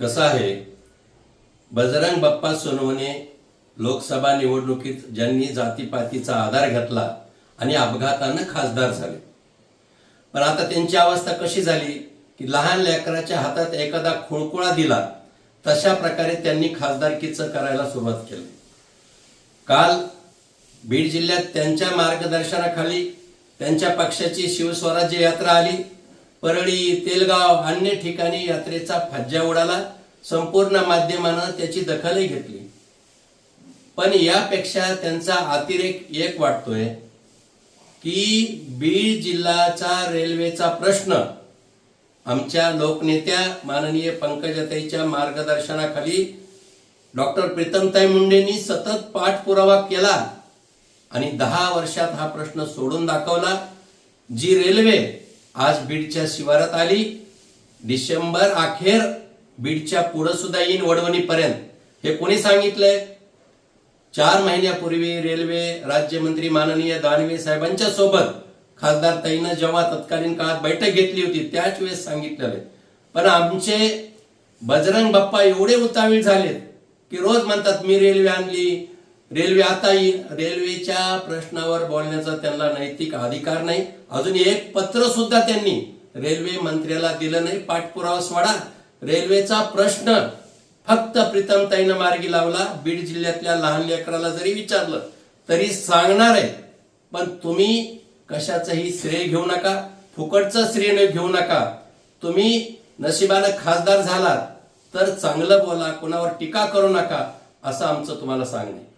कसं आहे? बजरंग बाप्पा सोनवणे लोकसभा निवडणुकीत ज्यांनी जातीपातीचा आधार घेतला आणि अपघातानं खासदार झाले. पण आता त्यांची अवस्था कशी झाली की लहान लेकराच्या हातात एखादा खोळकुळा दिला तशा प्रकारे त्यांनी खासदारकीचं करायला सुरुवात केली. काल बीड जिल्ह्यात त्यांच्या मार्गदर्शनाखाली त्यांच्या पक्षाची शिवस्वराज्य यात्रा आली. परळी तेलगाव अन्य ठिकाणी यात्रेचा फज्जा उडाला. संपूर्ण माध्यमानं त्याची दखलही घेतली. पण यापेक्षा त्यांचा अतिरेक एक वाटतोय की बीड जिल्ह्याचा रेल्वेचा प्रश्न आमच्या लोकनेत्या माननीय पंकजाताईच्या मार्गदर्शनाखाली डॉक्टर प्रीतमताई मुंडेंनी सतत पाठपुरावा केला आणि दहा वर्षात हा प्रश्न सोडून दाखवला जी रेल्वे आज बीडच्या शिवारात आली. डिसेंबर अखेर बीडच्या पुढं सुद्धा येईन वडवणीपर्यंत. हे कोणी सांगितलंय? चार महिन्यापूर्वी रेल्वे राज्यमंत्री माननीय दानवे साहेबांच्या सोबत खासदार ताईनं जेव्हा तत्कालीन काळात बैठक घेतली होती त्याच वेळेस सांगितलेलं पण आमचे बजरंग बाप्पा एवढे उतावीळ झालेत की रोज म्हणतात मी रेल्वे आणली रेल्वे आता येईल. रेल्वेच्या प्रश्नावर बोलण्याचा त्यांना नैतिक अधिकार नाही. अजून एक पत्र सुद्धा त्यांनी रेल्वे मंत्र्याला दिलं नाही. पाठपुरावा सोडा. रेल्वेचा प्रश्न फक्त प्रीतमताईनं मार्गी लावला. बीड जिल्ह्यातल्या लहान लेकराला जरी विचारलं तरी सांगणार आहे. पण तुम्ही कशाचंही श्रेय घेऊ नका. फुकटचं श्रेय घेऊ नका. तुम्ही नशिबानं खासदार झालात तर चांगलं बोला. कोणावर टीका करू नका. असं आमचं तुम्हाला सांगणे.